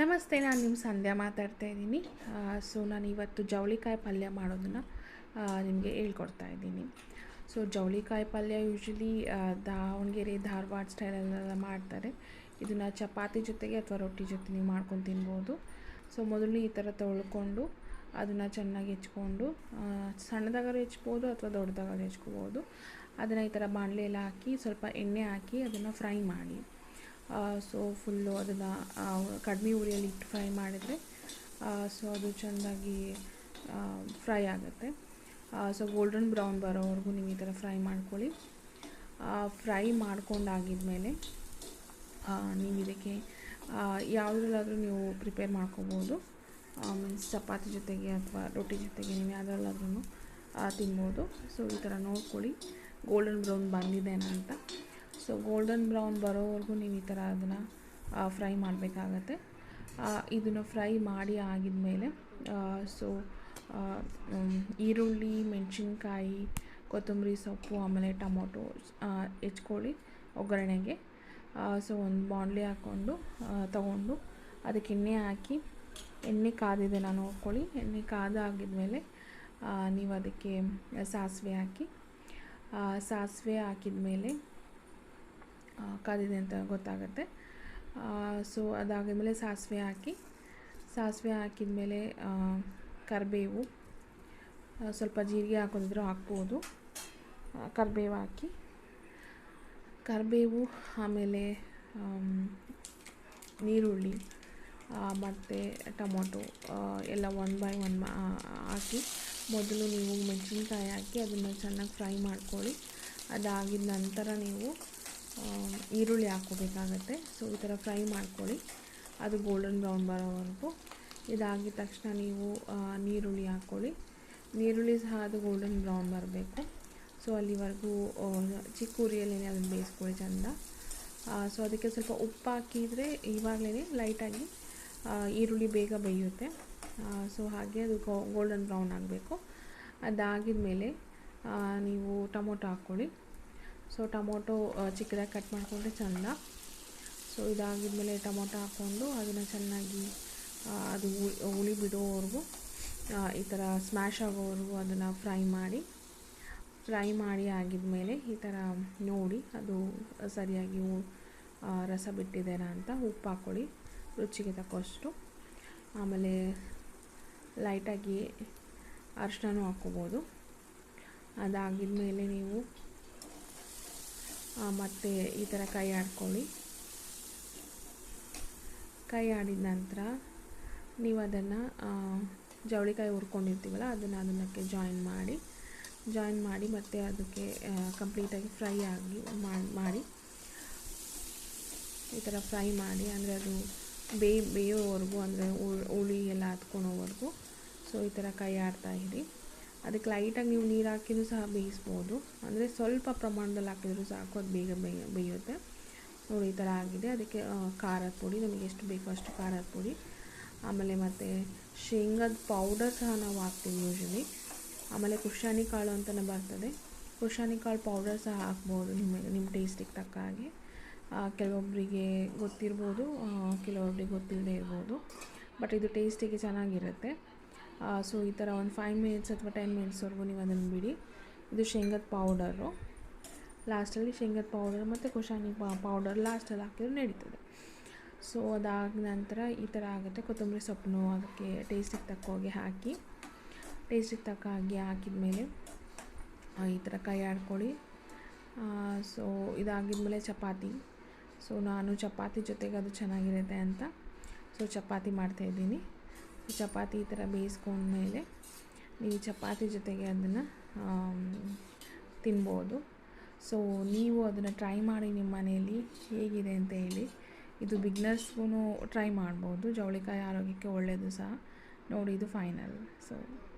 ನಮಸ್ತೆ, ನಾನು ನಿಮ್ಮ ಸಂಧ್ಯಾ ಮಾತಾಡ್ತಾ ಇದ್ದೀನಿ. ಸೊ ನಾನು ಇವತ್ತು ಜವಳಿಕಾಯಿ ಪಲ್ಯ ಮಾಡೋದನ್ನು ನಿಮಗೆ ಹೇಳ್ಕೊಡ್ತಾ ಇದ್ದೀನಿ. ಸೊ ಜವಳಿಕಾಯಿ ಪಲ್ಯ ಯೂಶ್ವಲಿ ದಾವಣಗೆರೆ, ಧಾರವಾಡ ಸ್ಟೈಲಲ್ಲೆಲ್ಲ ಮಾಡ್ತಾರೆ. ಇದನ್ನು ಚಪಾತಿ ಜೊತೆಗೆ ಅಥವಾ ರೊಟ್ಟಿ ಜೊತೆ ನೀವು ಮಾಡ್ಕೊಂಡು ತಿನ್ಬೋದು. ಸೊ ಮೊದಲು ಈ ಥರ ತೊಳ್ಕೊಂಡು, ಅದನ್ನು ಚೆನ್ನಾಗಿ ಹೆಚ್ಕೊಂಡು ಸಣ್ಣದಾಗಾರು ಹೆಚ್ಬೋದು ಅಥವಾ ದೊಡ್ಡದಾಗಾರು ಹೆಚ್ಕೋಬೋದು. ಅದನ್ನು ಈ ಥರ ಬಾಣಲೆಯಲ್ಲಿ ಹಾಕಿ ಸ್ವಲ್ಪ ಎಣ್ಣೆ ಹಾಕಿ ಅದನ್ನು ಫ್ರೈ ಮಾಡಿ. ಸೊ ಫುಲ್ಲು ಅದನ್ನು ಕಡಿಮೆ ಉರಿಯಲ್ಲಿ ಇಟ್ಟು ಫ್ರೈ ಮಾಡಿದರೆ ಸೊ ಅದು ಚೆಂದಾಗಿ ಫ್ರೈ ಆಗುತ್ತೆ. ಸೊ ಗೋಲ್ಡನ್ ಬ್ರೌನ್ ಬರೋವರೆಗೂ ನೀವು ಈ ಥರ ಫ್ರೈ ಮಾಡ್ಕೊಳ್ಳಿ. ಫ್ರೈ ಮಾಡ್ಕೊಂಡಾಗಿದ್ಮೇಲೆ ನೀವು ಇದಕ್ಕೆ ಯಾವುದ್ರಲ್ಲಾದರೂ ನೀವು ಪ್ರಿಪೇರ್ ಮಾಡ್ಕೋಬೋದು. ಮೀನ್ಸ್ ಚಪಾತಿ ಜೊತೆಗೆ ಅಥವಾ ರೊಟ್ಟಿ ಜೊತೆಗೆ ನೀವು ಯಾವುದ್ರಲ್ಲಾದ್ರೂ ತಿನ್ಬೋದು. ಸೊ ಈ ಥರ ನೋಡ್ಕೊಳ್ಳಿ. ಗೋಲ್ಡನ್ ಬ್ರೌನ್ ಬಂದಿದೆ ಅಂತ ಸೊ ಗೋಲ್ಡನ್ ಬ್ರೌನ್ ಬರೋವರೆಗೂ ನೀವು ಈ ಥರ ಅದನ್ನು ಫ್ರೈ ಮಾಡಬೇಕಾಗತ್ತೆ. ಇದನ್ನು ಫ್ರೈ ಮಾಡಿ ಆಗಿದ ಮೇಲೆ ಸೊ ಈರುಳ್ಳಿ, ಮೆಣಸಿನ್ಕಾಯಿ, ಕೊತ್ತಂಬರಿ ಸೊಪ್ಪು, ಆಮೇಲೆ ಟೊಮೊಟೊ ಹೆಚ್ಕೊಳ್ಳಿ ಒಗ್ಗರಣೆಗೆ. ಸೊ ಒಂದು ಬಾಂಡ್ಲಿ ಹಾಕ್ಕೊಂಡು ತಗೊಂಡು ಅದಕ್ಕೆ ಎಣ್ಣೆ ಹಾಕಿ, ಎಣ್ಣೆ ಕಾದಿದೆ ನಾನು ನೋಡ್ಕೊಳ್ಳಿ ಎಣ್ಣೆ ಕಾದಾಗಿದ್ಮೇಲೆ ನೀವು ಅದಕ್ಕೆ ಸಾಸಿವೆ ಹಾಕಿ ಸಾಸಿವೆ ಹಾಕಿದ ಮೇಲೆ ಕಾದಿದೆ ಅಂತ ಗೊತ್ತಾಗುತ್ತೆ. ಸೊ ಅದಾಗಿದ್ಮೇಲೆ ಸಾಸಿವೆ ಹಾಕಿ, ಸಾಸಿವೆ ಹಾಕಿದ ಮೇಲೆ ಕರಿಬೇವು ಸ್ವಲ್ಪ ಜೀರಿಗೆ ಹಾಕೋದಿದ್ರು ಹಾಕ್ಬೋದು. ಕರಿಬೇವು ಹಾಕಿ, ಕರಿಬೇವು ಆಮೇಲೆ ನೀರುಳ್ಳಿ ಮತ್ತು ಟೊಮೊಟೊ ಎಲ್ಲ ಒನ್ ಬೈ ಒನ್ ಹಾಕಿ, ಮೊದಲು ನೀವು ಮೆಣಸಿನ್ಕಾಯಿ ಹಾಕಿ ಅದನ್ನು ಚೆನ್ನಾಗಿ ಫ್ರೈ ಮಾಡ್ಕೊಳ್ಳಿ. ಅದಾಗಿದ ನಂತರ ನೀವು ಈರುಳ್ಳಿ ಹಾಕ್ಕೋಬೇಕಾಗತ್ತೆ. ಸೊ ಈ ಥರ ಫ್ರೈ ಮಾಡ್ಕೊಳ್ಳಿ. ಅದು ಗೋಲ್ಡನ್ ಬ್ರೌನ್ ಬರೋವರೆಗೂ. ಇದಾಗಿದ ತಕ್ಷಣ ನೀವು ನೀರುಳ್ಳಿ ಹಾಕ್ಕೊಳ್ಳಿ. ನೀರುಳ್ಳಿ ಸಹ ಅದು ಗೋಲ್ಡನ್ ಬ್ರೌನ್ ಬರಬೇಕು. ಸೊ ಅಲ್ಲಿವರೆಗೂ ಚಿಕ್ಕ ಉರಿಯಲ್ಲಿ ಅದನ್ನು ಬೇಯಿಸ್ಕೊಳ್ಳಿ ಚೆಂದ. ಸೊ ಅದಕ್ಕೆ ಸ್ವಲ್ಪ ಉಪ್ಪು ಹಾಕಿದರೆ ಇವಾಗಲೇ ಲೈಟಾಗಿ ಈರುಳ್ಳಿ ಬೇಗ ಬೇಯುತ್ತೆ. ಸೊ ಹಾಗೆ ಅದು ಗೋಲ್ಡನ್ ಬ್ರೌನ್ ಆಗಬೇಕು. ಅದಾಗಿದ ಮೇಲೆ ನೀವು ಟೊಮೊಟೊ ಹಾಕ್ಕೊಳ್ಳಿ. ಸೊ ಟೊಮೊಟೊ ಚಿಕ್ಕದಾಗಿ ಕಟ್ ಮಾಡಿಕೊಂಡ್ರೆ ಚೆಂದ. ಸೊ ಇದಾಗಿದ್ಮೇಲೆ ಟೊಮೊಟೊ ಹಾಕ್ಕೊಂಡು ಅದನ್ನು ಚೆನ್ನಾಗಿ ಅದು ಹುಳಿ ಬಿಡೋವರೆಗೂ ಈ ಥರ ಸ್ಮ್ಯಾಶ್ ಆಗೋವರೆಗೂ ಅದನ್ನು ಫ್ರೈ ಮಾಡಿ ಫ್ರೈ ಮಾಡಿ ಆಗಿದ್ಮೇಲೆ ಈ ಥರ ನೋಡಿ ಅದು ಸರಿಯಾಗಿ ರಸ ಬಿಟ್ಟಿದ್ದೇನಾ ಅಂತ ಉಪ್ಪು ಹಾಕ್ಕೊಳ್ಳಿ ರುಚಿಗೆ ತಕ್ಕಷ್ಟು. ಆಮೇಲೆ ಲೈಟಾಗಿ ಅರಿಶಿನೂ ಹಾಕ್ಕೋಬೋದು. ಅದಾಗಿದ್ಮೇಲೆ ನೀವು ಮತ್ತು ಈ ಥರ ಕೈ ಆಡ್ಕೊಳ್ಳಿ. ಕೈ ಆಡಿದ ನಂತರ ನೀವು ಅದನ್ನು ಜವಳಿಕಾಯಿ ಹುರ್ಕೊಂಡಿರ್ತೀವಲ್ಲ, ಅದನ್ನು ಅದನ್ನಕ್ಕೆ ಜಾಯಿನ್ ಮಾಡಿ ಜಾಯಿನ್ ಮಾಡಿ ಮತ್ತು ಅದಕ್ಕೆ ಕಂಪ್ಲೀಟಾಗಿ ಫ್ರೈ ಆಗಿ ಮಾಡಿ ಈ ಥರ ಫ್ರೈ ಮಾಡಿ, ಅಂದರೆ ಅದು ಬೇಯ್ ಬೇಯೋವರೆಗೂ, ಅಂದರೆ ಉಳಿ ಎಲ್ಲ ಹತ್ಕೊಳೋವರೆಗೂ ಸೊ ಈ ಥರ ಕೈ ಆಡ್ತಾ ಇರಿ. ಅದಕ್ಕೆ ಲೈಟಾಗಿ ನೀವು ನೀರು ಹಾಕಿದ್ರು ಸಹ ಬೇಯಿಸ್ಬೋದು. ಅಂದರೆ ಸ್ವಲ್ಪ ಪ್ರಮಾಣದಲ್ಲಿ ಹಾಕಿದ್ರು ಸಾಕು, ಅದು ಬೇಗ ಬೇಯ, ಬೇಯುತ್ತೆ. ನೋಡಿ, ಈ ಥರ ಆಗಿದೆ. ಅದಕ್ಕೆ ಖಾರದ ಪುಡಿ, ನಮಗೆ ಎಷ್ಟು ಬೇಕೋ ಅಷ್ಟು ಖಾರದ ಪುಡಿ. ಆಮೇಲೆ ಮತ್ತು ಶೇಂಗಾದ ಪೌಡರ್ ಸಹ ನಾವು ಹಾಕ್ತೀವಿ ಯೂಶ್ವಲಿ ಆಮೇಲೆ ಕುಶಾನಿ ಕಾಳು ಅಂತಲೇ ಬರ್ತದೆ. ಕುಶಾನಿ ಕಾಳು ಪೌಡರ್ ಸಹ ಹಾಕ್ಬೋದು ನಿಮಗೆ ನಿಮ್ಮ ಟೇಸ್ಟಿಗೆ ತಕ್ಕ ಹಾಗೆ. ಕೆಲವೊಬ್ಬರಿಗೆ ಗೊತ್ತಿರ್ಬೋದು ಕೆಲವೊಬ್ಬರಿಗೆ ಗೊತ್ತಿಲ್ಲದೆ ಇರ್ಬೋದು. ಬಟ್ ಇದು ಟೇಸ್ಟಿಗೆ ಚೆನ್ನಾಗಿರುತ್ತೆ. ಸೊ ಈ ಥರ ಒಂದು ಫೈವ್ ಮಿನಿಟ್ಸ್ ಅಥವಾ ಟೆನ್ ಮಿನಿಟ್ಸ್ವರೆಗೂ ನೀವು ಅದನ್ನು ಬಿಡಿ. ಇದು ಶೇಂಗದ ಪೌಡರು ಲಾಸ್ಟಲ್ಲಿ ಶೇಂಗದ ಪೌಡರ್ ಮತ್ತು ಕುಶಾನಿ ಪೌಡರ್ ಲಾಸ್ಟಲ್ಲಿ ಹಾಕಿದ್ರೆ ನಡೀತದೆ. ಸೊ ಅದಾದ ನಂತರ ಈ ಥರ ಆಗುತ್ತೆ. ಕೊತ್ತಂಬರಿ ಸೊಪ್ಪನ್ನು ಅದಕ್ಕೆ ಟೇಸ್ಟಿಗೆ ತಕ್ಕ ಹೋಗಿ ಹಾಕಿ ಟೇಸ್ಟಿಗೆ ತಕ್ಕ ಹಾಕಿ ಹಾಕಿದ ಮೇಲೆ ಈ ಥರ ಕೈ ಆಡ್ಕೊಳ್ಳಿ. ಸೊ ಇದಾಗಿದ್ಮೇಲೆ ಚಪಾತಿ. ಸೊ ನಾನು ಚಪಾತಿ ಜೊತೆಗೆ ಅದು ಚೆನ್ನಾಗಿರುತ್ತೆ ಅಂತ. ಸೊ ಚಪಾತಿ ಮಾಡ್ತಾಯಿದ್ದೀನಿ ಚಪಾತಿ ಈ ಥರ ಬೇಯಿಸ್ಕೊಂಡ್ಮೇಲೆ ನೀವು ಚಪಾತಿ ಜೊತೆಗೆ ಅದನ್ನು ತಿನ್ಬೋದು. ಸೊ, ನೀವು ಅದನ್ನು ಟ್ರೈ ಮಾಡಿ ನಿಮ್ಮ ಮನೆಯಲ್ಲಿ ಹೇಗಿದೆ ಅಂತ ಹೇಳಿ. ಇದು ಬಿಗ್ನರ್ಸ್ಗೂ ಟ್ರೈ ಮಾಡ್ಬೋದು. ಜವಳಿಕಾಯಿ ಆರೋಗ್ಯಕ್ಕೆ ಒಳ್ಳೆಯದು ಸಹ. ನೋಡಿ, ಇದು ಫೈನಲ್. ಸೊ